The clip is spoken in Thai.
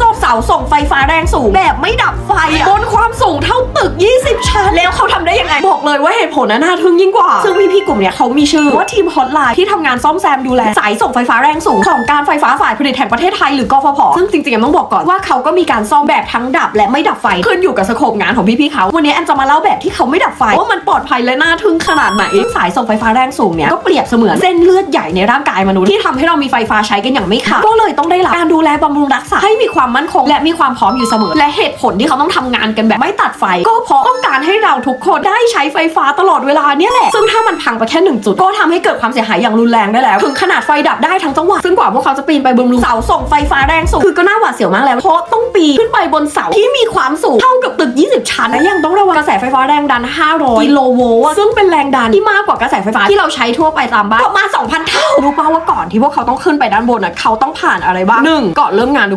ส่งเสาส่งไฟฟ้าแรงสูง แบบไม่ดับไฟอะบนความสูงเท่าตึก 20ชั้นแล้วเขาทำได้ยังไงบอกเลยว่าเหตุผลน่ะน่าทึ่งยิ่งกว่า ซึ่งพี่ๆกลุ่มเนี้ยเขามีชื่อว่าทีมฮอตไลน์ที่ทำงานซ่อมแซมดูแลสายส่งไฟฟ้าแรงสูงของการไฟฟ้าฝ่ายผลิตแห่งประเทศไทยหรือกฟผซึ่งจริงๆต้องบอกก่อนว่าเขาก็มีการซ่อมแบบทั้งดับและไม่ดับไฟขึ้นอยู่กับสโคปงานของพี่ๆเขาวันนี้แอนจะมาเล่าแบบที่เขาไม่ดับไฟว่ามันปลอดภัยและน่าทึ่งขนาดไหนสายส่งไฟฟ้าแรงสูงเนี่ยก็เปรียบเสมือนเส้นเลือดใหญ่ในร่างกายมนุษย์ที่ทำให้เรามีไฟฟ้าใช้กันอย่างไม่ขาดก็เลยต้องได้รับการดูแลบำรุงรักษาให้มีความมั่นคง และมีความพร้อมอยู่เสมอ และเหตุผลที่เขาต้องทำงานกันแบบไม่ตัดไฟ ก็เพราะต้องการใให้เราทุกคนได้ใช้ไฟฟ้าตลอดเวลาเนี่ยแหละ ซึ่งถ้ามันพังไปแค่หนึ่งจุด ก็ทำให้เกิดความเสียหายอย่างรุนแรงได้แล้ว ถึงขนาดไฟดับได้ทั้งจังหวัดซึ่งกว่าพวกเขาจะปีนไปบนเสาส่งไฟฟ้าแรงสูงคือก็น่าหวาดเสียวมากแล้ว เพราะต้องปีนขึ้นไปบนเสาที่มีความสูงเท่ากับตึก 20 ชั้นและยังต้องระวังกระแสไฟฟ้าแรงดัน 500กิโลโวลต์ซึ่งเป็นแรงดันที่มากกว่ากระแสไฟฟ้าที่เราใช้ทั่วไปตามบ้านประมาณ2,000เท่ารู้ป่าวว่าก่อนที่พวกเขาต้องขึ้นไปด้านบนอะเขาต้องผ่านอะไรบ้างหนึ่งก่อนเริ่มงานทุก